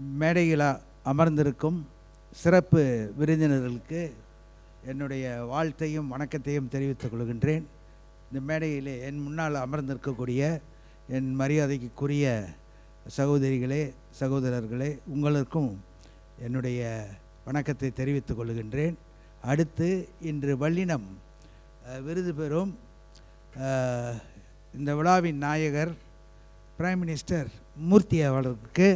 மேடையில் அமர்ந்திருக்கும் சிறப்பு விருந்தினர்களுக்கு என்னுடைய வாழ்த்தையும் வணக்கத்தையும் தெரிவித்துக் கொள்கின்றேன். இந்த மேடையிலே என் முன்னால் அமர்ந்திருக்கக்கூடிய என் மரியாதைக்குரிய சகோதரிகளே சகோதரர்களே உங்களுக்கும் என்னுடைய வணக்கத்தை தெரிவித்துக் கொள்கின்றேன். அடுத்து இன்று வல்லினம் விருது பெறும் இந்த விழாவின் நாயகர் பிரைம் மினிஸ்டர் மூர்த்தி அவர்களுக்கு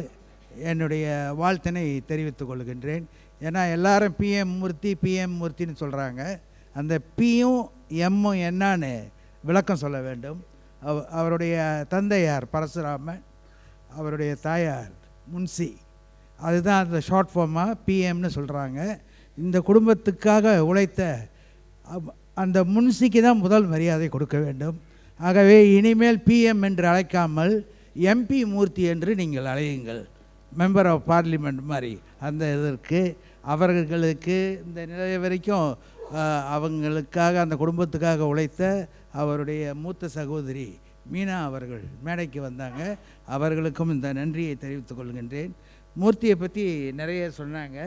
என்னுடைய வாழ்த்தினை தெரிவித்துக் கொள்கின்றேன். ஏன்னா எல்லாரும் பிஎம் மூர்த்தி பிஎம் மூர்த்தின்னு சொல்கிறாங்க அந்த பியும் எம்மும் என்னான்னு விளக்கம் சொல்ல வேண்டும். அவ அவருடைய தந்தையார் பரசுராமன் அவருடைய தாயார் முன்சி. அதுதான் அந்த ஷார்ட் ஃபார்மாக பிஎம்னு சொல்கிறாங்க இந்த குடும்பத்துக்காக உழைத்த அந்த முன்சிக்கு தான் முதல் மரியாதை கொடுக்க வேண்டும். ஆகவே இனிமேல் பிஎம் என்று அழைக்காமல் எம்பி மூர்த்தி என்று நீங்கள் அழையுங்கள். மெம்பர் ஆஃப் பார்லிமெண்ட் மாதிரி அந்த இதற்கு அவர்களுக்கு இந்த நிலை வரைக்கும் அவங்களுக்காக அந்த குடும்பத்துக்காக உழைத்த அவருடைய மூத்த சகோதரி மீனா அவர்கள் மேடைக்கு வந்தாங்க. அவர்களுக்கும் இந்த நன்றியை தெரிவித்துக் கொள்கின்றேன். மூர்த்தியை பற்றி நிறைய சொன்னாங்க.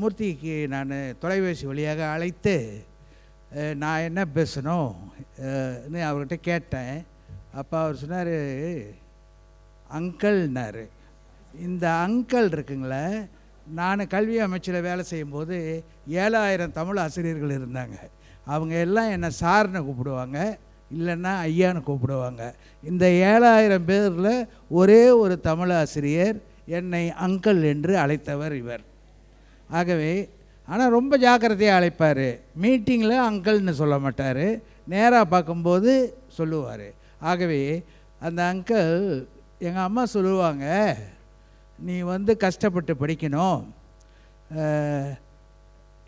மூர்த்திக்கு நான் தொலைபேசி வழியாக அழைத்து நான் என்ன பேசணும்னு அவர்கிட்ட கேட்டேன். அப்போ அவர் சொன்னார் அங்கிள்னாரு. இந்த அங்கிள் இருக்குங்களே நான் கல்வி அமைச்சில் வேலை செய்யும்போது ஏழாயிரம் தமிழ் ஆசிரியர்கள் இருந்தாங்க. அவங்க எல்லாம் என்னை சார்னு கூப்பிடுவாங்க இல்லைன்னா ஐயான்னு கூப்பிடுவாங்க. இந்த ஏழாயிரம் பேரில் ஒரே ஒரு தமிழ் ஆசிரியர் என்னை அங்கிள் என்று அழைத்தவர் இவர். ஆகவே ஆனால் ரொம்ப ஜாக்கிரதையாக அழைப்பார். மீட்டிங்கில் அங்கிள்னு சொல்ல மாட்டார். நேராக பார்க்கும்போது சொல்லுவார். ஆகவே அந்த அங்கிள் எங்கள் அம்மா சொல்லுவாங்க நீ வந்து கஷ்டப்பட்டு படிக்கணும்.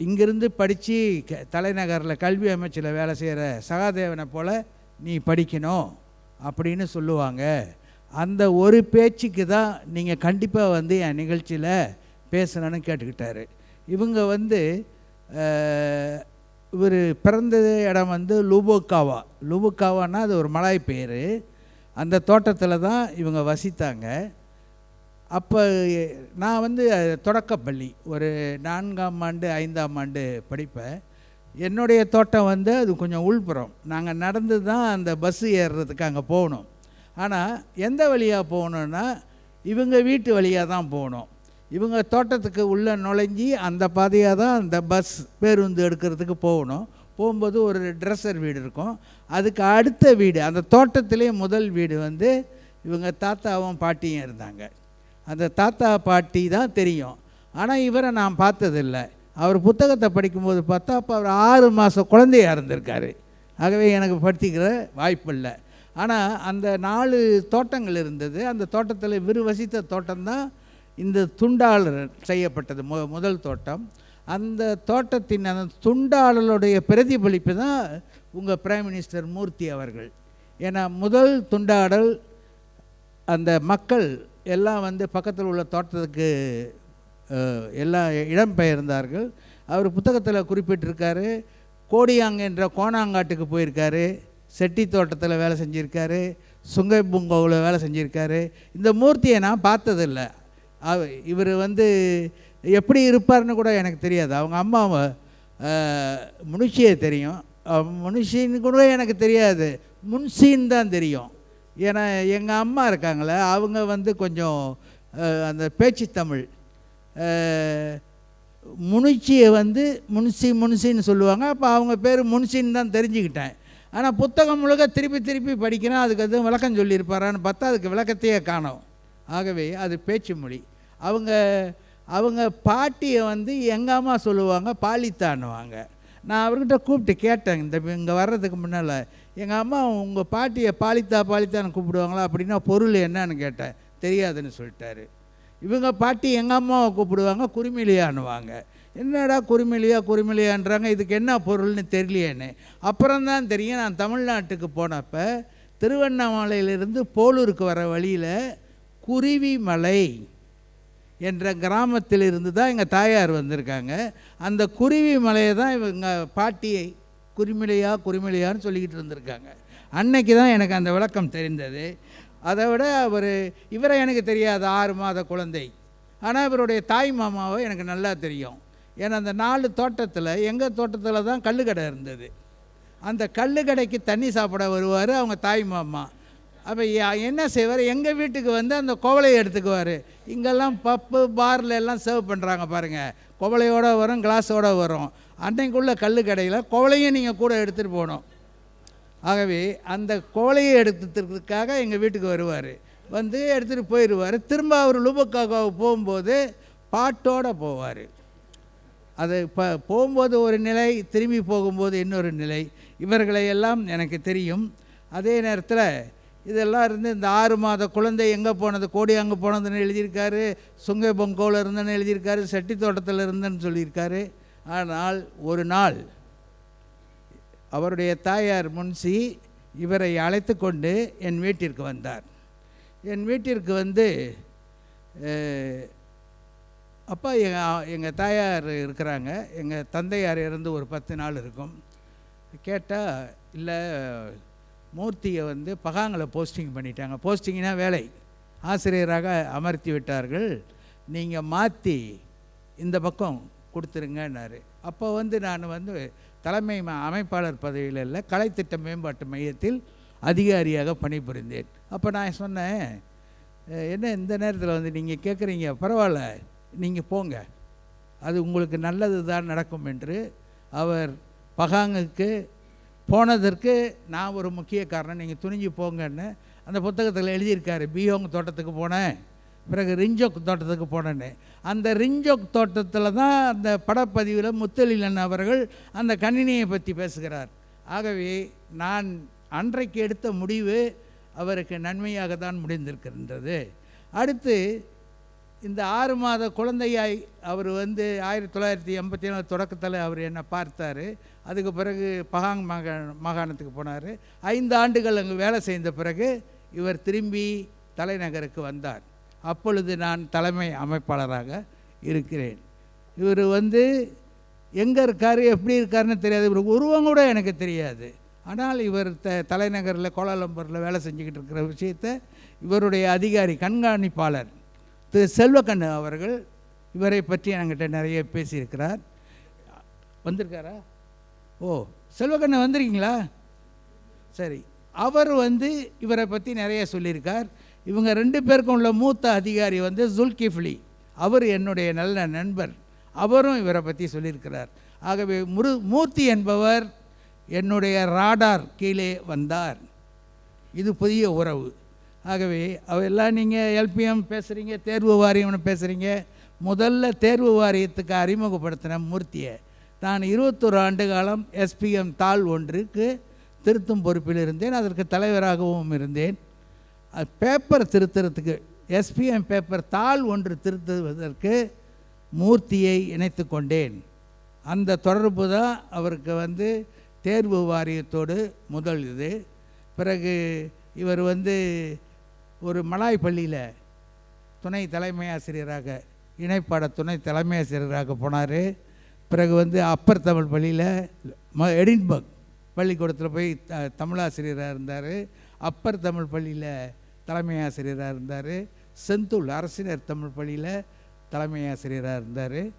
இங்கிருந்து படித்து க தலைநகரில் கல்வி அமைச்சில் வேலை செய்கிற சகாதேவனை போல் நீ படிக்கணும் அப்படின்னு சொல்லுவாங்க. அந்த ஒரு பேச்சுக்கு தான் நீங்கள் கண்டிப்பாக வந்து என் நிகழ்ச்சியில் பேசணும்னு கேட்டுக்கிட்டாரு. இவங்க வந்து இவர் பிறந்த இடம் வந்து லுபோக்காவா. லுபோக்காவான்னா அது ஒரு மலாய் பேர். அந்த தோட்டத்தில் தான் இவங்க வசித்தாங்க. அப்போ நான் வந்து தொடக்கப்பள்ளி. ஒரு நான்காம் ஆண்டு ஐந்தாம் ஆண்டு படிப்பேன். என்னுடைய தோட்டம் வந்து அது கொஞ்சம் உள்புறம். நாங்கள் நடந்து தான் அந்த பஸ்ஸு ஏறுறதுக்கு அங்கே போகணும். ஆனால் எந்த வழியாக போகணுன்னா இவங்க வீட்டு வழியாக தான் போகணும். இவங்க தோட்டத்துக்கு உள்ளே நுழைஞ்சி அந்த பாதையாக தான் அந்த பஸ் பேருந்து எடுக்கிறதுக்கு போகணும். போகும்போது ஒரு ட்ரெஸ்ஸர் வீடு இருக்கும். அதுக்கு அடுத்த வீடு அந்த தோட்டத்திலே முதல் வீடு வந்து இவங்க தாத்தாவும் பாட்டியும் இருந்தாங்க. அந்த தாத்தா பாட்டி தான் தெரியும். ஆனால் இவரை நான் பார்த்ததில்லை. அவர் புத்தகத்தை படிக்கும்போது பார்த்தா அப்போ அவர் ஆறு மாதம் குழந்தையா இருந்திருக்காரு. ஆகவே எனக்கு படித்திக்கிற வாய்ப்பு இல்லை. ஆனால் அந்த நாலு தோட்டங்கள் இருந்தது. அந்த தோட்டத்தில் விறுவசித்த தோட்டம்தான் இந்த துண்டாளர் செய்யப்பட்டது. மு முதல் தோட்டம். அந்த தோட்டத்தின் அந்த துண்டாளலுடைய பிரதிபலிப்பு தான் உங்கள் பிரைம் மினிஸ்டர் மூர்த்தி அவர்கள். ஏன்னா முதல் துண்டாடல் அந்த மக்கள் எல்லாம் வந்து பக்கத்தில் உள்ள தோட்டத்துக்கு எல்லாம் எல்லாம் இடம்பெயர்ந்தார்கள். அவர் புத்தகத்தில் குறிப்பிட்டிருக்காரு கோடியாங்க என்ற கோணாங்காட்டுக்கு போயிருக்காரு செட்டி தோட்டத்தில் வேலை செஞ்சுருக்காரு சுங்கை பூங்காவில் வேலை செஞ்சுருக்காரு. இந்த மூர்த்தியை நான் பார்த்ததில்லை. இவர் வந்து எப்படி இருப்பார்னு கூட எனக்கு தெரியாது. அவங்க அம்மாவை முனுஷியை தெரியும். முனுஷின்னு கூட எனக்கு தெரியாது. முன்சின்னு தான் தெரியும். ஏன்னா எங்கள் அம்மா இருக்காங்களே அவங்க வந்து கொஞ்சம் அந்த பேச்சு தமிழ். முனிச்சியை வந்து முன்சி முன்சின்னு சொல்லுவாங்க. அப்போ அவங்க பேர் முன்சின்னு தான் தெரிஞ்சுக்கிட்டேன். ஆனால் புத்தகம் முழுக்க திருப்பி திருப்பி படிக்கிறேன். அதுக்கு எதுவும் விளக்கம் சொல்லியிருப்பாரான்னு பார்த்தா அதுக்கு விளக்கத்தையே காணும். ஆகவே அது பேச்சு மொழி. அவங்க அவங்க பாட்டியை வந்து எங்கள் அம்மா சொல்லுவாங்க பாலித்தான்னுவாங்க. நான் அவர்கிட்ட கூப்பிட்டு கேட்டேன். இந்த இங்கே வர்றதுக்கு முன்னால் எங்கள் அம்மா உங்கள் பாட்டியை பாலித்தா பாலித்தான்னு கூப்பிடுவாங்களா? அப்படின்னா பொருள் என்னன்னு கேட்டேன். தெரியாதுன்னு சொல்லிட்டாரு. இவங்க பாட்டி எங்கள் அம்மாவை கூப்பிடுவாங்க? குருமிலியான்னுவாங்க என்னடா குருமிலியா குருமிலியான்றாங்க இதுக்கு என்ன பொருள்னு தெரியலையேன்னு அப்புறம்தான் தெரியும். நான் தமிழ்நாட்டுக்கு போனப்போ திருவண்ணாமலையிலிருந்து போலூருக்கு வர வழியில் குருவிமலை என்ற கிராமத்தில் இருந்து தான் எங்கள் தாயார் வந்திருக்காங்க. அந்த குருவி மலையை தான் இவங்க பாட்டியை குருமிலையா குருமிலையான்னு சொல்லிக்கிட்டு இருந்திருக்காங்க. அன்னைக்கு தான் எனக்கு அந்த விளக்கம் தெரிந்தது. அதை விட அவர் இவரை எனக்கு தெரியாது ஆறு மாத குழந்தை. ஆனால் இவருடைய தாய் மாமாவை எனக்கு நல்லா தெரியும். ஏன்னா அந்த நாலு தோட்டத்தில் எங்கள் தோட்டத்தில் தான் கல்லுக்கடை இருந்தது. அந்த கல்லுக்கடைக்கு தண்ணி சாப்பிட வருவார் அவங்க தாய் மாமா. அப்போ என்ன செய்வார்? எங்கள் வீட்டுக்கு வந்து அந்த கோவலையை எடுத்துக்குவார். இங்கெல்லாம் பப்பு பாரில் எல்லாம் சர்வ் பண்ணுறாங்க பாருங்கள் குவளையோட வரும் கிளாஸோட வரும். அன்னைக்குள்ள கடையில் குவளையும் நீங்கள் கூட எடுத்துகிட்டு போகணும். ஆகவே அந்த கோலையை எடுத்துக்கிறதுக்காக எங்கள் வீட்டுக்கு வருவார். வந்து எடுத்துகிட்டு போயிடுவார் திரும்ப அவர் லுபக்காக்காவை போகும்போது பாட்டோடு போவார். அது இப்போ போகும்போது ஒரு நிலை திரும்பி போகும்போது இன்னொரு நிலை. இவர்களை எல்லாம் எனக்கு தெரியும். அதே நேரத்தில் இதெல்லாம் இருந்து இந்த ஆறு மாத குழந்தை எங்கே போனது கோடி அங்கே போனதுன்னு எழுதியிருக்காரு சுங்கை பொங்கோவில் இருந்தேன்னு எழுதியிருக்காரு செட்டி தோட்டத்தில் இருந்தேன்னு சொல்லியிருக்காரு. ஆனால் ஒரு நாள் அவருடைய தாயார் முன்சி இவரை அழைத்து கொண்டு என் வீட்டிற்கு வந்தார். என் வீட்டிற்கு வந்து அப்பா எங்கள் எங்கள் தாயார் இருக்கிறாங்க. எங்கள் தந்தையார் இருந்து ஒரு பத்து நாள் இருக்கும். கேட்டால் இல்லை மூர்த்தியை வந்து பகாங்களை போஸ்டிங் பண்ணிட்டாங்க. போஸ்டிங்னா வேலை. ஆசிரியராக அமர்த்தி விட்டார்கள். நீங்கள் மாற்றி இந்த பக்கம் கொடுத்துருங்கன்னாரு. அப்போ வந்து நான் வந்து தலைமை ம- அமைப்பாளர் பதவியில் இல்லை கலைத்திட்ட மேம்பாட்டு மையத்தில் அதிகாரியாக பணிபுரிந்தேன். அப்போ நான் சொன்னேன் என்ன இந்த நேரத்தில் வந்து நீங்கள் கேட்குறீங்க பரவாயில்ல நீங்கள் போங்க. அது உங்களுக்கு நல்லது தான் நடக்கும் என்று அவர் பகாங்குக்கு போனதற்கு நான் ஒரு முக்கிய காரணம் நீங்கள் துணிஞ்சு போங்கன்னு அந்த புத்தகத்தில் எழுதியிருக்காரு. பியோங் தோட்டத்துக்கு போனேன். பிறகு ரிஞ்சோக் தோட்டத்துக்கு போனேன்னு அந்த ரிஞ்சோக் தோட்டத்தில் தான் அந்த படப்பதிவில் முத்தலிலன் அவர்கள் அந்த கணினியை பற்றி பேசுகிறார். ஆகவே நான் அன்றைக்கு எடுத்த முடிவு அவருக்கு நன்மையாக தான் முடிந்திருக்கின்றது. அடுத்து இந்த ஆறு மாத குழந்தையாய் அவர் வந்து ஆயிரத்தி தொள்ளாயிரத்தி எண்பத்தி நாலு தொடக்கத்தில் அவர் என்னை பார்த்தார். அதுக்கு பிறகு பகாங் மாகா மாகாணத்துக்கு போனார். ஐந்து ஆண்டுகள் அங்கு வேலை செய்த பிறகு இவர் திரும்பி தலைநகருக்கு வந்தார். அப்பொழுது நான் தலைமை அமைப்பாளராக இருக்கிறேன். இவர் வந்து எங்கே இருக்கார் எப்படி இருக்காருன்னு தெரியாது. இவர் உருவம் கூட எனக்கு தெரியாது. ஆனால் இவர் த தலைநகரில் கோலாலம்பூரில் வேலை செஞ்சுக்கிட்டு இருக்கிற விஷயத்தை இவருடைய அதிகாரி கண்காணிப்பாளர் திரு செல்வக்கண்ணு அவர்கள் இவரை பற்றி என்கிட்ட நிறைய பேசியிருக்கிறார். வந்திருக்காரா? ஓ செல்வக்கண்ணு வந்திருக்கீங்களா? சரி அவர் வந்து இவரை பற்றி நிறைய சொல்லியிருக்கார். இவங்க ரெண்டு பேருக்கும் உள்ள மூத்த அதிகாரி வந்து ஜுல்கிஃப்லி. அவர் என்னுடைய நல்ல நண்பர். அவரும் இவரை பற்றி சொல்லியிருக்கிறார். ஆகவே முரு மூர்த்தி என்பவர் என்னுடைய ராடார் கீழே வந்தார். இது புதிய உறவு. ஆகவே அவெல்லாம் நீங்கள் எல்பிஎம் பேசுகிறீங்க தேர்வு வாரியம்னு பேசுகிறீங்க முதல்ல தேர்வு வாரியத்துக்கு அறிமுகப்படுத்தின மூர்த்தியை. நான் இருபத்தொரு ஆண்டு காலம் எஸ்பிஎம் தாள் ஒன்றுக்கு திருத்தும் பொறுப்பில் இருந்தேன். அதற்கு தலைவராகவும் இருந்தேன். அது பேப்பர் திருத்துறதுக்கு எஸ்பிஎம் பேப்பர் தாள் ஒன்று திருத்துவதற்கு மூர்த்தியை இணைத்து கொண்டேன். அந்த தொடர்பு தான் அவருக்கு வந்து தேர்வு வாரியத்தோடு முதல் இது. பிறகு இவர் வந்து ஒரு மலாய் பள்ளியில் துணை தலைமை ஆசிரியராக இணைப்பாட துணை தலைமை ஆசிரியராக போனார். பிறகு வந்து அப்பர் தமிழ் பள்ளியில் ம எடின்பர்க் பள்ளிக்கூடத்தில் போய் த தமிழாசிரியராக இருந்தார். அப்பர் தமிழ் பள்ளியில் தலைமை ஆசிரியராக இருந்தார். செந்தூல் அரசினர் தமிழ் பள்ளியில் தலைமை ஆசிரியராக இருந்தார்.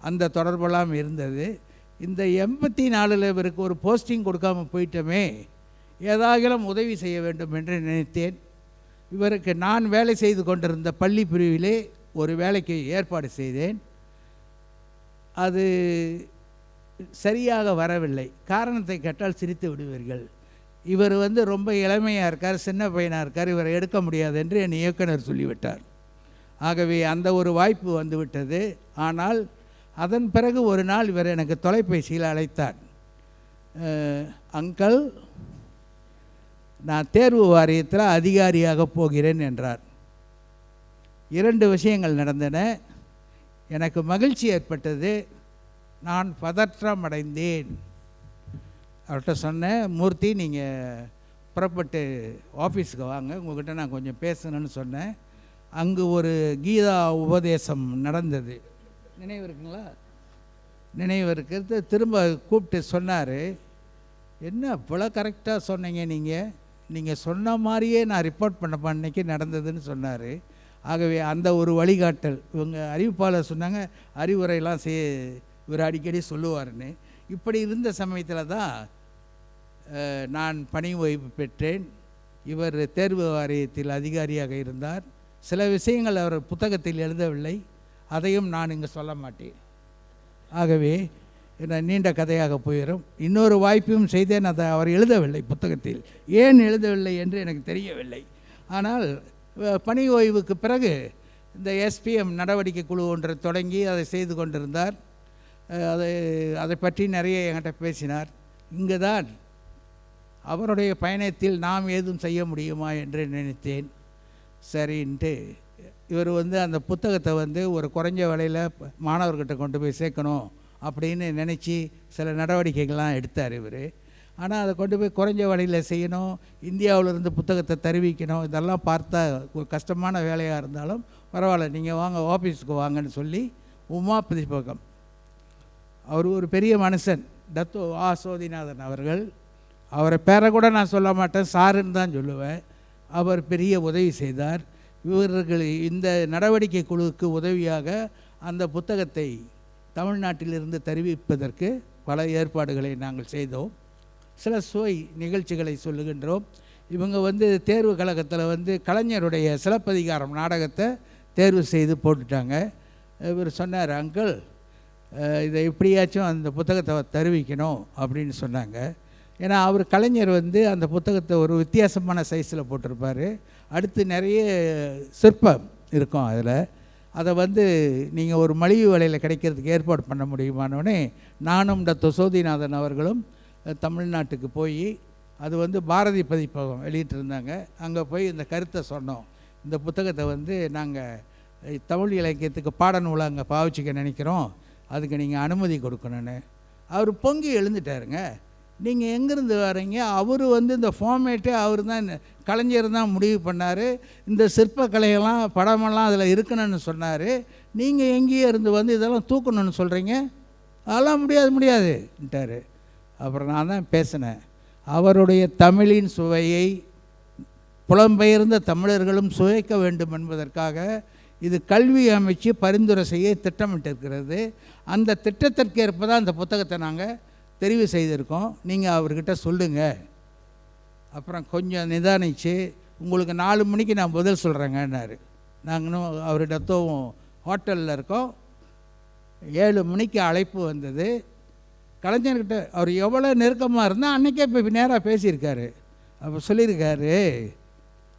அந்த தொடர்பெல்லாம் இருந்தது. இந்த எண்பத்தி நாலில் இவருக்கு ஒரு போஸ்டிங் கொடுக்காம போயிட்டோமே ஏதாகிலும் உதவி செய்ய வேண்டும் என்று நினைத்தேன். இவருக்கு நான் வேலை செய்து கொண்டிருந்த பள்ளி பிரிவிலே ஒரு வேலைக்கு ஏற்பாடு செய்தேன். அது சரியாக வரவில்லை. காரணத்தை கேட்டால் சிரித்து விடுவீர்கள். இவர் வந்து ரொம்ப இளமையாக இருக்கார் சின்ன பையனாக இருக்கார் இவரை எடுக்க முடியாது என்று என் இயக்குனர் சொல்லிவிட்டார். ஆகவே அந்த ஒரு வாய்ப்பு வந்துவிட்டது. ஆனால் அதன் பிறகு ஒரு நாள் இவர் எனக்கு தொலைபேசியில் அழைத்தார். அங்கிள் நான் தேர்வு வாரியத்தில் அதிகாரியாக போகிறேன் என்றார். இரண்டு விஷயங்கள் நடந்தன. எனக்கு மகிழ்ச்சி ஏற்பட்டது. நான் பதற்றம் அடைந்தேன். அவர்கிட்ட சொன்னேன் மூர்த்தி நீங்கள் புறப்பட்டு ஆஃபீஸுக்கு வாங்க உங்ககிட்ட நான் கொஞ்சம் பேசணும்னு சொன்னேன். அங்கு ஒரு கீதா உபதேசம் நடந்தது. நினைவு இருக்குங்களா? நினைவு இருக்கிறது. திரும்ப கூப்பிட்டு சொன்னார். என்ன இவ்வளோ கரெக்டாக சொன்னீங்க நீங்கள் நீங்கள் சொன்ன மாதிரியே நான் ரிப்போர்ட் பண்ண அன்னைக்கு நடந்ததுன்னு சொன்னார். ஆகவே அந்த ஒரு வழிகாட்டல். இவங்க அறிவிப்பாளர் சொன்னாங்க அறிவுரையெல்லாம் சே இவர் அடிக்கடி சொல்லுவாருன்னு. இப்படி இருந்த சமயத்தில் தான் நான் பணி ஓய்வு பெற்றேன். இவர் தேர்வு வாரியத்தில் அதிகாரியாக இருந்தார். சில விஷயங்கள் அவர் புத்தகத்தில் எழுதவில்லை. அதையும் நான் இங்கே சொல்ல மாட்டேன். ஆகவே என்ன நீண்ட கதையாக போயிடும் இன்னொரு வாய்ப்பையும் செய்தேன். அதை அவர் எழுதவில்லை புத்தகத்தில். ஏன் எழுதவில்லை என்று எனக்கு தெரியவில்லை. ஆனால் பணி ஓய்வுக்கு பிறகு இந்த எஸ்பிஎம் நடவடிக்கை குழு ஒன்று தொடங்கி அதை செய்து கொண்டிருந்தார். அதை அதை பற்றி நிறைய என்கிட்ட பேசினார். இங்கே தான் அவருடைய பயணத்தில் நாம் ஏதும் செய்ய முடியுமா என்று நினைத்தேன். சரின்ட்டு இவர் வந்து அந்த புத்தகத்தை வந்து ஒரு குறைஞ்ச விலையில் மாணவர்கிட்ட கொண்டு போய் சேர்க்கணும் அப்படின்னு நினச்சி சில நடவடிக்கைகள்லாம் எடுத்தார் இவர். ஆனால் அதை கொண்டு போய் குறைஞ்ச விலையில் செய்யணும் இந்தியாவிலிருந்து புத்தகத்தை தெரிவிக்கணும் இதெல்லாம் பார்த்தா ஒரு கஷ்டமான வேலையாக இருந்தாலும் பரவாயில்ல நீங்கள் வாங்க ஆஃபீஸுக்கு வாங்கன்னு சொல்லி உமா பிரதிபகம். அவர் ஒரு பெரிய மனுஷன் தத்து ஆ சோதிநாதன் அவர்கள். அவரை பேரை கூட நான் சொல்ல மாட்டேன் சாருன்னு தான் சொல்லுவேன். அவர் பெரிய உதவி செய்தார். இவர்கள் இந்த நடவடிக்கை குழுவுக்கு உதவியாக அந்த புத்தகத்தை தமிழ்நாட்டிலிருந்து தெரிவிப்பதற்கு பல ஏற்பாடுகளை நாங்கள் செய்தோம். சில சுவை நிகழ்ச்சிகளை சொல்லுகின்றோம். இவங்க வந்து தேர்வு கழகத்தில் வந்து கலைஞருடைய சிலப்பதிகாரம் நாடகத்தை தேர்வு செய்து போட்டுட்டாங்க. இவர் சொன்னார் அங்கிள் இதை எப்படியாச்சும் அந்த புத்தகத்தை தெரிவிக்கணும் அப்படின்னு சொன்னாங்க. ஏன்னா அவர் கலைஞர் வந்து அந்த புத்தகத்தை ஒரு வித்தியாசமான சைஸில் போட்டிருப்பார். அடுத்து நிறைய சிற்பம் இருக்கும் அதில். அதை வந்து நீங்கள் ஒரு மலிவு விலையில் கிடைக்கிறதுக்கு ஏற்பாடு பண்ண முடியுமானோடனே நானும் டாக்டர் சோதிநாதன் அவர்களும் தமிழ்நாட்டுக்கு போய் அது வந்து பாரதி பதிப்பகம் வெளியிட்டிருந்தாங்க. அங்கே போய் இந்த கருத்தை சொன்னோம். இந்த புத்தகத்தை வந்து நாங்கள் தமிழ் இலக்கியத்துக்கு பாடநூலை அங்கே பாவிச்சிக்க நினைக்கிறோம். அதுக்கு நீங்கள் அனுமதி கொடுக்கணும்னு. அவர் பொங்கி எழுந்துட்டாருங்க. நீங்கள் எங்கேருந்து வரீங்க? அவர் வந்து இந்த ஃபார்மேட்டே அவர் தான் கலைஞர் தான் முடிவு பண்ணார். இந்த சிற்பக்கலையெல்லாம் படமெல்லாம் அதில் இருக்கணும்னு சொன்னார். நீங்கள் எங்கேயே இருந்து வந்து இதெல்லாம் தூக்கணும்னு சொல்கிறீங்க அதெல்லாம் முடியாது முடியாதுன்ட்டார். அப்புறம் நான் தான் பேசினேன். அவருடைய தமிழின் சுவையை புலம்பெயர்ந்த தமிழர்களும் சுவைக்க வேண்டும் என்பதற்காக இது கல்வி அமைச்சு பரிந்துரை செய்ய திட்டமிட்டிருக்கிறது. அந்த திட்டத்திற்கேற்ப தான் அந்த புத்தகத்தை நாங்கள் தெரிவு செய்திருக்கோம். நீங்கள் அவர்கிட்ட சொல்லுங்கள் அப்புறம் கொஞ்சம் நிதானிச்சு உங்களுக்கு நாலு மணிக்கு நான் பதில் சொல்கிறேங்கன்னாரு நாங்களும் அவரிடத்தும் ஹோட்டலில் இருக்கோம். ஏழு மணிக்கு அழைப்பு வந்தது. கலைஞர்கிட்ட அவர் எவ்வளோ நெருக்கமாக இருந்தால் அன்றைக்கே இப்போ நேராக பேசியிருக்காரு. அப்போ சொல்லியிருக்காரு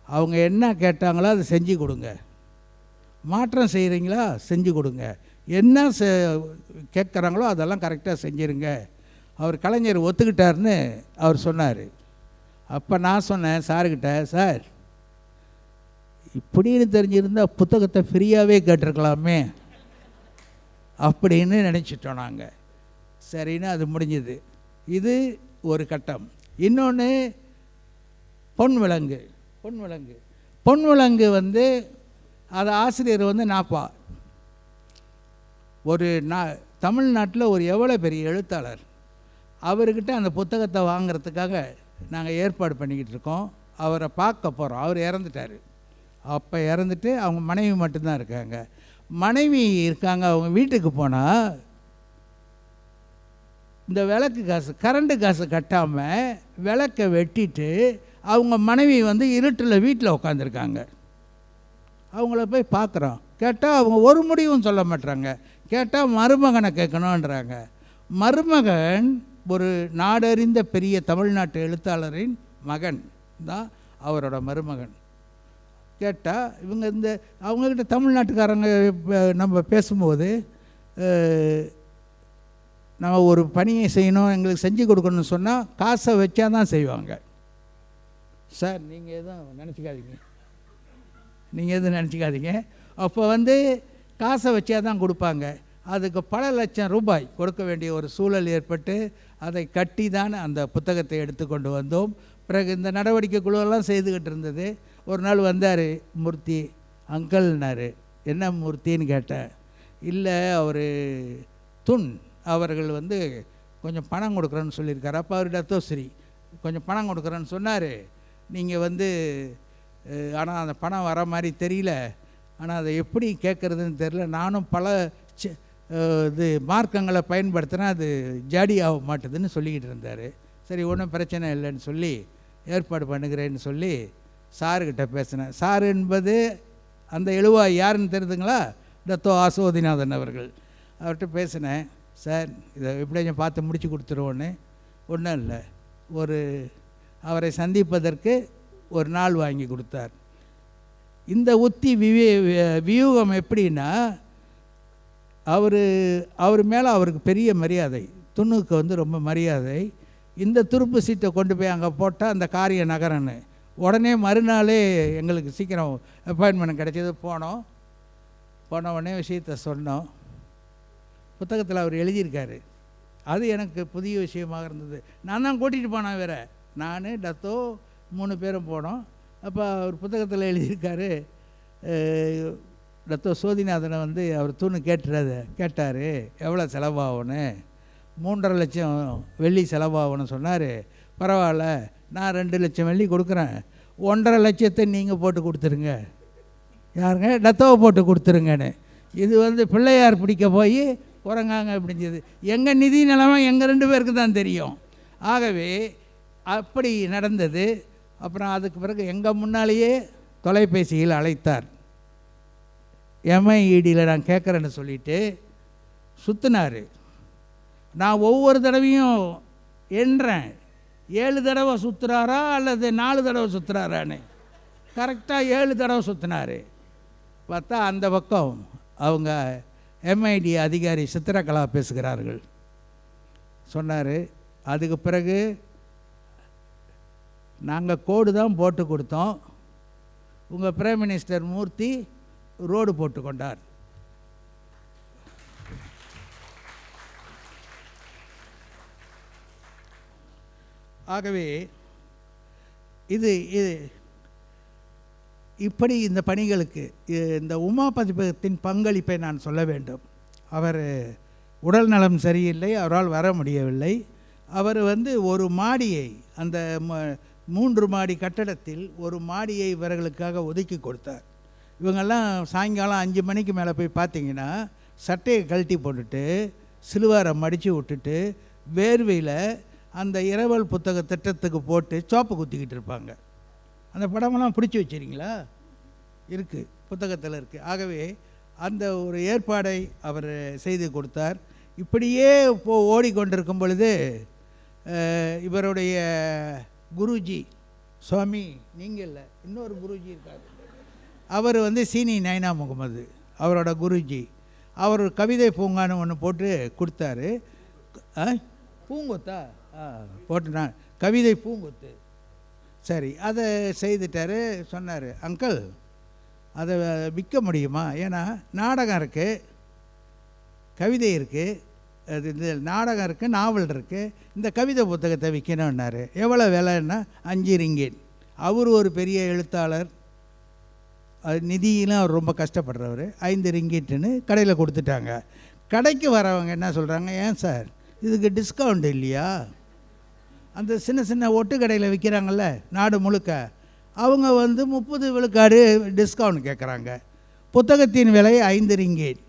அவங்க என்ன கேட்டாங்களோ அதை செஞ்சு கொடுங்க. மாற்றம் செய்கிறீங்களா செஞ்சு கொடுங்க. என்ன செ கேட்குறாங்களோ அதெல்லாம் கரெக்டாக செஞ்சிருங்க. அவர் கலைஞர் ஒத்துக்கிட்டாருன்னு அவர் சொன்னார். அப்போ நான் சொன்னேன் சாருக்கிட்ட சார் இப்படின்னு தெரிஞ்சிருந்தால் புத்தகத்தை ஃப்ரீயாகவே கேட்டிருக்கலாமே அப்படின்னு நினச்சிட்டோம் நாங்கள் சரின்னு அது முடிஞ்சுது. இது ஒரு கட்டம். இன்னொன்று பொன் விலங்கு பொன் விலங்கு. பொன் விலங்கு வந்து அது ஆசிரியர் வந்து நாப்பா. ஒரு நா தமிழ்நாட்டில் ஒரு எவ்வளோ பெரிய எழுத்தாளர்? அவர்கிட்ட அந்த புத்தகத்தை வாங்குறதுக்காக நாங்கள் ஏற்பாடு பண்ணிக்கிட்டு இருக்கோம். அவரை பார்க்க போகிறோம் அவர் இறந்துட்டார். அப்போ இறந்துட்டு அவங்க மனைவி மட்டும்தான் இருக்காங்க. மனைவி இருக்காங்க. அவங்க வீட்டுக்கு போனால் இந்த விளக்கு காசு கரண்ட்டு காசு கட்டாமல் விளக்கை வெட்டிட்டு அவங்க மனைவி வந்து இருட்டில் வீட்டில் உட்காந்துருக்காங்க அவங்கள போய் பார்க்குறோம் கேட்டால் அவங்க ஒரு முடிவும் சொல்ல மாட்டுறாங்க கேட்டால் மருமகனை கேட்கணுன்றாங்க மருமகன் ஒரு நாடறிந்த பெரிய தமிழ்நாட்டு எழுத்தாளரின் மகன் தான் அவரோட மருமகன். கேட்டால் இவங்க இந்த அவங்கக்கிட்ட தமிழ்நாட்டுக்காரங்க நம்ம பேசும்போது நம்ம ஒரு பணியை செய்யணும் எங்களுக்கு செஞ்சு கொடுக்கணும்னு சொன்னால் காசை வச்சா தான் செய்வாங்க. சார் நீங்கள் எதுவும் நினச்சிக்காதீங்க. நீங்கள் எதுவும் நினச்சிக்காதீங்க. அப்போ வந்து காசை வச்சா தான் கொடுப்பாங்க. அதுக்கு பல லட்சம் ரூபாய் கொடுக்க வேண்டிய ஒரு சூழல் ஏற்பட்டு அதை கட்டி தான் அந்த புத்தகத்தை எடுத்துக்கொண்டு வந்தோம். பிறகு இந்த நடவடிக்கை குழுவெல்லாம் செய்துக்கிட்டு இருந்தது. ஒரு நாள் வந்தார் மூர்த்தி அங்கல்னார். என்ன மூர்த்தின்னு கேட்டேன் இல்லை அவர் துன் அவர்கள் வந்து கொஞ்சம் பணம் கொடுக்குறேன்னு சொல்லியிருக்காரு. அப்போ அவர் டத்தோஸ்ரீ கொஞ்சம் பணம் கொடுக்குறேன்னு சொன்னார். நீங்கள் வந்து ஆனால் அந்த பணம் வர மாதிரி தெரியல. ஆனால் அதை எப்படி கேட்குறதுன்னு தெரில நானும் பல இது மார்க்கங்களை பயன்படுத்தினா அது ஜாடி ஆக மாட்டுதுன்னு சொல்லிக்கிட்டு இருந்தார். சரி ஒன்றும் பிரச்சனை இல்லைன்னு சொல்லி ஏற்பாடு பண்ணுகிறேன்னு சொல்லி சாருக்கிட்ட பேசினேன். சார் என்பது அந்த எழுவா யாருன்னு தெரியுதுங்களா? டத்தோ ஆசோதிநாதன் அவர்கள். அவர்கிட்ட பேசினேன். சார் இதை எப்படியும் பார்த்து முடிச்சு கொடுத்துருவோன்னு. ஒன்றும் இல்லை. ஒரு அவரை சந்திப்பதற்கு ஒரு நாள் வாங்கி கொடுத்தார். இந்த உத்தி விவே வியூகம் எப்படின்னா அவர் அவர் மேலே அவருக்கு பெரிய மரியாதை. துணுக்கு வந்து ரொம்ப மரியாதை. இந்த துருப்பு சீட்டை கொண்டு போய் அங்கே போட்டால் அந்த காரிய நகரன்னு. உடனே மறுநாளே எங்களுக்கு சீக்கிரம் அப்பாயின்மெண்ட் கிடைச்சது போனோம். போன உடனே விஷயத்த சொன்னோம். புத்தகத்தில் அவர் எழுதியிருக்காரு. அது எனக்கு புதிய விஷயமாக இருந்தது. நான் தான் கூட்டிகிட்டு போனேன் வேற. நான் டத்தோ மூணு பேரும் போனோம். அப்போ அவர் புத்தகத்தில் எழுதியிருக்காரு டத்தோ சோதிநாதனை வந்து அவர் தூணு கேட்டுறாரு. கேட்டார் எவ்வளோ செலவாகும்னு? மூன்றரை லட்சம் வெள்ளி செலவாகணும்னு சொன்னார். பரவாயில்ல நான் ரெண்டு லட்சம் வெள்ளி கொடுக்குறேன். ஒன்றரை லட்சத்தை நீங்கள் போட்டு கொடுத்துருங்க. யாருங்க? டத்தோவை போட்டு கொடுத்துருங்கன்னு. இது வந்து பிள்ளையார் பிடிக்க போய் உறங்காங்க அப்படிஞ்சது. எங்கள் நிதி நிலைமை எங்கள் ரெண்டு பேருக்கு தான் தெரியும். ஆகவே அப்படி நடந்தது. அப்புறம் அதுக்கு பிறகு எங்கள் முன்னாலேயே தொலைபேசியில் அழைத்தார். எம்ஐஇடியில் நான் கேட்குறேன்னு சொல்லிட்டு சுற்றினார் நான் ஒவ்வொரு தடவையும் எண்றேன் ஏழு தடவை சுற்றுறாரா அல்லது நாலு தடவை சுற்றுறாரான்னு கரெக்டாக ஏழு தடவை சுற்றினார் பார்த்தா அந்த பக்கம் அவங்க எம்ஐடி அதிகாரி சித்திரகலா பேசுகிறார்கள். சொன்னார் அதுக்கு பிறகு நாங்கள் கோடு தான் போட்டு கொடுத்தோம். உங்கள் பிரைம் மினிஸ்டர் மூர்த்தி ரோடு போட்டு கொண்டார் ஆகவே இது இது இப்படி இந்த பணிகளுக்கு இந்த உமா பதிப்பகத்தின் பங்களிப்பை நான் சொல்ல வேண்டும். அவர் உடல் நலம் சரியில்லை அவரால் வர முடியவில்லை. அவர் வந்து ஒரு மாடியை அந்த மூன்று மாடி கட்டடத்தில் ஒரு மாடியை இவர்களுக்காக ஒதுக்கி கொடுத்தார். இவங்கெல்லாம் சாயங்காலம் அஞ்சு மணிக்கு மேலே போய் பார்த்தீங்கன்னா சட்டையை கழட்டி போட்டுட்டு சிலுவாரை மடித்து விட்டுட்டு வேர்வையில் அந்த இரவல் புத்தக திட்டத்துக்கு போட்டு சோப்பு குத்திக்கிட்டு இருப்பாங்க. அந்த படமெல்லாம் பிடிச்சி வச்சுருங்களா இருக்குது புத்தகத்தில் இருக்குது ஆகவே அந்த ஒரு ஏற்பாடை அவர் செய்து கொடுத்தார். இப்படியே இப்போ ஓடிக்கொண்டிருக்கும் பொழுது இவருடைய குருஜி சுவாமி நீங்கள் இல்லை இன்னொரு குருஜி இருக்கார். அவர் வந்து சீனி நைனா முகமது அவரோட குருஜி. அவர் கவிதை பூங்கான்னு ஒன்று போட்டு கொடுத்தாரு. ஆ? பூங்கொத்தா? ஆ போட்டு நான் கவிதை பூங்கொத்து. சரி அதை செய்துட்டாரு சொன்னார் அங்கிள் அதை விற்க முடியுமா? ஏன்னா நாடகம் இருக்குது கவிதை இருக்குது அது இந்த நாடகம் இருக்குது நாவல் இருக்குது இந்த கவிதை புத்தகத்தை விற்கணும்னாரு. எவ்வளோ விலைன்னா அஞ்சு ரிங்கின். அவர் ஒரு பெரிய எழுத்தாளர் நிதியெலாம் அவர் ரொம்ப கஷ்டப்படுறவர். ஐந்து ரிங்கிட்டுன்னு கடையில் கொடுத்துட்டாங்க. கடைக்கு வரவங்க என்ன சொல்கிறாங்க ஏன் சார்? இதுக்கு டிஸ்கவுண்ட் இல்லையா? அந்த சின்ன சின்ன ஒட்டு கடையில் விற்கிறாங்கல்ல நாடு முழுக்க. அவங்க வந்து முப்பது விழுக்காடு டிஸ்கவுண்ட் கேட்குறாங்க புத்தகத்தின் விலை ஐந்து ரிங்கீட்.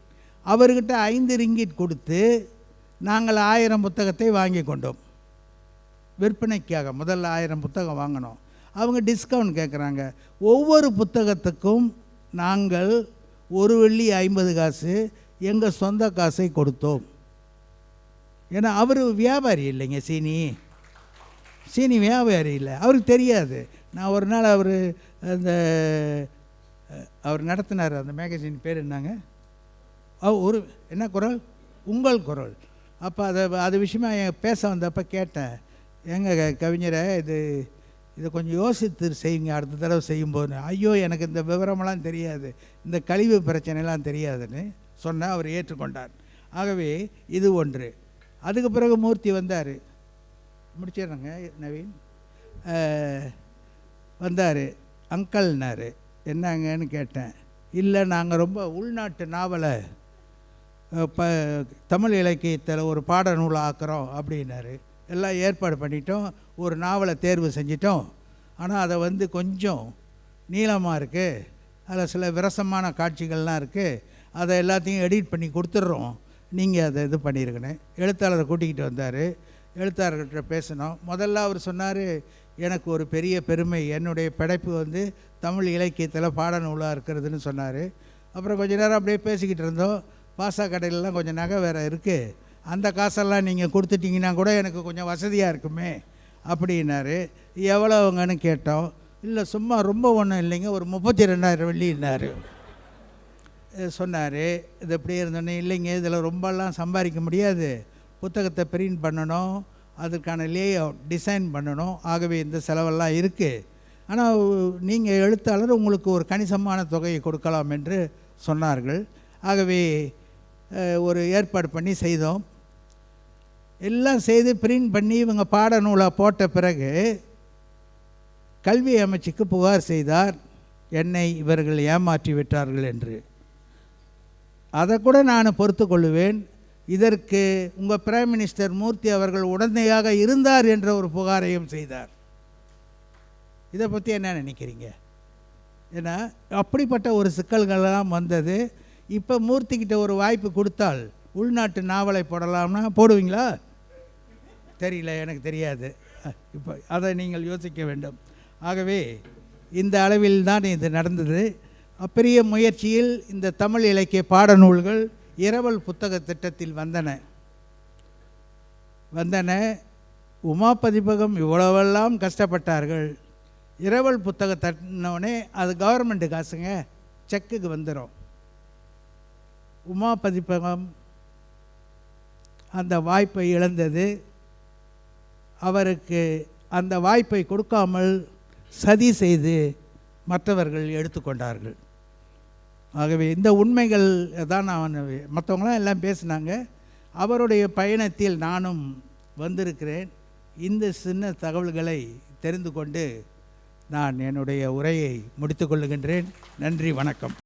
அவர்கிட்ட ஐந்து ரிங்கீட் கொடுத்து நாங்கள் ஆயிரம் புத்தகத்தை வாங்கி கொண்டோம். விற்பனைக்காக முதல்ல ஆயிரம் புத்தகம் வாங்கினோம். அவங்க டிஸ்கவுண்ட் கேட்குறாங்க ஒவ்வொரு புத்தகத்துக்கும் நாங்கள் ஒரு வெள்ளி ஐம்பது காசு எங்கள் சொந்த காசை கொடுத்தோம். ஏன்னா அவர் வியாபாரி இல்லைங்க சீனி. சீனி வியாபாரி இல்லை அவருக்கு தெரியாது. நான் ஒரு நாள் அவர் அந்த அவர் நடத்தினார் அந்த மேகசின் பேர் என்னங்க? அவ- ஒரு என்ன குரல்? உங்கள் குரல். அப்போ அதை அது விஷயமா பேச வந்தப்போ கேட்டேன். எங்கள் கவிஞரை இது இதை கொஞ்சம் யோசித்து செய்யுங்க அடுத்த தடவை செய்யும்போது. ஐயோ எனக்கு இந்த விவரமெல்லாம் தெரியாது. இந்த கழிவு பிரச்சனைலாம் தெரியாதுன்னு சொன்னால் அவர் ஏற்றுக்கொண்டார். ஆகவே இது ஒன்று. அதுக்கு பிறகு மூர்த்தி வந்தார். முடிச்சிடுறேங்க நவீன். வந்தார். அங்கல்னார். என்னங்கன்னு கேட்டேன். இல்லை நாங்கள் ரொம்ப உள்நாட்டு நாவலை இப்போ ப தமிழ் இலக்கியத்தில் ஒரு பாட நூல் ஆக்குறோம் அப்படின்னாரு. எல்லாம் ஏற்பாடு பண்ணிட்டோம். ஒரு நாவலை தேர்வு செஞ்சிட்டோம். ஆனால் அதை வந்து கொஞ்சம் நீளமாக இருக்குது அதில் சில விரசமான காட்சிகள்லாம் இருக்குது அதை எல்லாத்தையும் எடிட் பண்ணி கொடுத்துட்றோம். நீங்கள் அதை இது பண்ணியிருக்கணும் எழுத்தாளரை கூட்டிக்கிட்டு வந்தார். எழுத்தாளர்கிட்ட பேசினோம். முதல்ல அவர் சொன்னார் எனக்கு ஒரு பெரிய பெருமை. என்னுடைய படைப்பு வந்து தமிழ் இலக்கியத்தில் பாடநூலாக இருக்கிறதுன்னு சொன்னார். அப்புறம் கொஞ்ச நேரம் அப்படியே பேசிக்கிட்டு இருந்தோம். பாசா கடையிலலாம் கொஞ்சம் நகை வேறு இருக்குது அந்த காசெல்லாம் நீங்கள் கொடுத்துட்டிங்கன்னா கூட எனக்கு கொஞ்சம் வசதியாக இருக்குமே அப்படின்னாரு. எவ்வளோங்கன்னு கேட்டோம். இல்லை சும்மா ரொம்ப ஒன்றும் இல்லைங்க ஒரு முப்பத்தி ரெண்டாயிரம் வெள்ளின்னாரு சொன்னார். இது அப்படியே இருந்தோடனே இல்லைங்க இதில் ரொம்பலாம் சம்பாதிக்க முடியாது. புத்தகத்தை பிரிண்ட் பண்ணணும் அதுக்கான லே அவுட் டிசைன் பண்ணணும் ஆகவே இந்த செலவெல்லாம் இருக்குது ஆனால் நீங்கள் எழுத்தாளர் உங்களுக்கு ஒரு கணிசமான தொகையை கொடுக்கலாம் என்று சொன்னார்கள். ஆகவே ஒரு ஏற்பாடு பண்ணி செய்தோம். எல்லாம் செய்து பிரிண்ட் பண்ணி இவங்க பாடநூலாக போட்ட பிறகு கல்வி அமைச்சுக்கு புகார் செய்தார். என்னை இவர்கள் ஏமாற்றி விட்டார்கள் என்று. அதை கூட நான் பொறுத்து கொள்ளுவேன். இதற்கு உங்கள் பிரைம் மினிஸ்டர் மூர்த்தி அவர்கள் உடந்தையாக இருந்தார் என்ற ஒரு புகாரையும் செய்தார். இதை பற்றி என்ன நினைக்கிறீங்க? ஏன்னா அப்படிப்பட்ட ஒரு சிக்கல்களெல்லாம் வந்தது. இப்போ மூர்த்திக்கிட்ட ஒரு வாய்ப்பு கொடுத்தால் உள்நாட்டு நாவலை போடலாம்னா போடுவீங்களா? தெரியல எனக்கு தெரியாது. இப்போ அதை நீங்கள் யோசிக்க வேண்டும். ஆகவே இந்த அளவில் தான் இது நடந்தது. அப்பெரிய முயற்சியில் இந்த தமிழ் இலக்கிய பாடநூல்கள் இரவல் புத்தக திட்டத்தில் வந்தன. வந்தன. உமா பதிப்பகம் இவ்வளவெல்லாம் கஷ்டப்பட்டார்கள். இரவல் புத்தக தட்டினோடனே அது கவர்மெண்ட்டு காசுங்க செக்குக்கு வந்துடும் உமா பதிப்பகம் அந்த வாய்ப்பை இழந்தது. அவருக்கு அந்த வாய்ப்பை கொடுக்காமல் சதி செய்து மற்றவர்கள் எடுத்துக்கொண்டார்கள். ஆகவே இந்த உண்மைகள் தான் நான் மற்றவங்களாம் எல்லாம் பேசினாங்க. அவருடைய பயணத்தில் நானும் வந்திருக்கிறேன். இந்த சின்ன தகவல்களை தெரிந்து கொண்டு நான் என்னுடைய உரையை முடித்துக்கொள்ளுகின்றேன் நன்றி வணக்கம்.